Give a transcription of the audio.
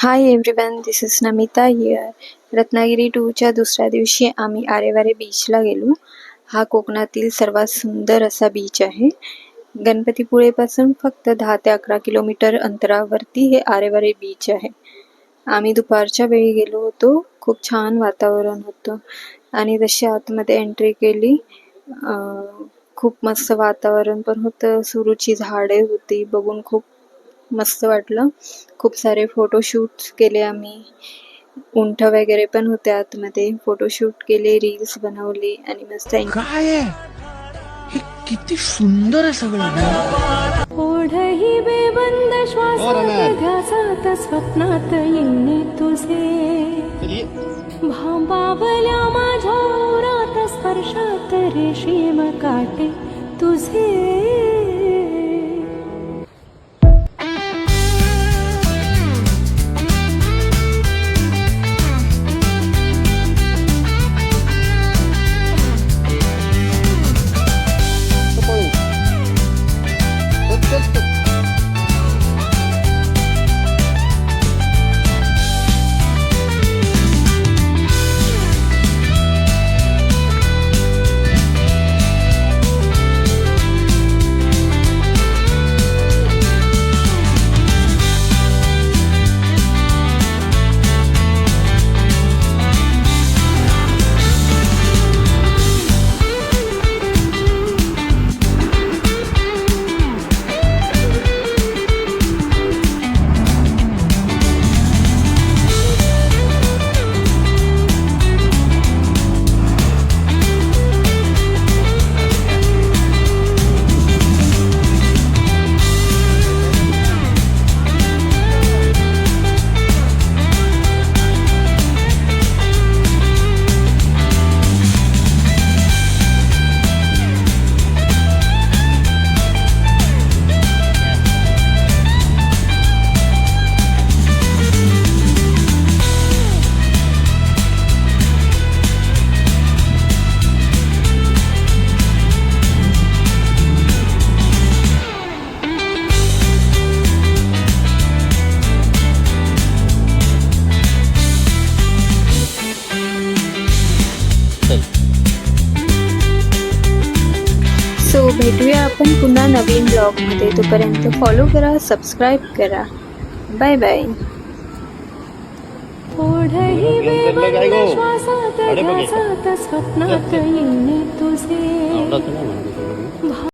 Hi everyone this is Namita here Ratnagiri टूरच्या दुसऱ्या दिवशी आम्ही आरेवारे बीचला गेलो. हा कोकणातील सर्वात सुंदर असा बीच आहे. गणपतीपुळेपासून फक्त दहा ते अकरा किलोमीटर अंतरावरती हे आरेवारे बीच आहे. आम्ही दुपारच्या वेळी गेलो होतो. खूप छान वातावरण होतं. आणि जशी आतमध्ये एंट्री केली खूप मस्त वातावरण पण होतं. सुरूची झाडे होती. बघून खूप मस्त वाटलं. खूप सारे फोटोशूट्स केले आम्ही. उंट वगैरे पण होते आतमध्ये. फोटोशूट केले रील्स बनवले आणि मस्त काय आहे? हे किती सुंदर आहे सगळं. ओढही बेबंद श्वासात ध्यासात स्वप्नात येणे तुझे. भांबावल्या माझ्या ओरात स्पर्शात रेशीम काटे तुझे. सो भेटूया आपण पुन्हा नवीन ब्लॉगमध्ये तोपर्यंत फॉलो करा सबस्क्राईब करा. बाय बाय स्वप्नात येणे तुझे.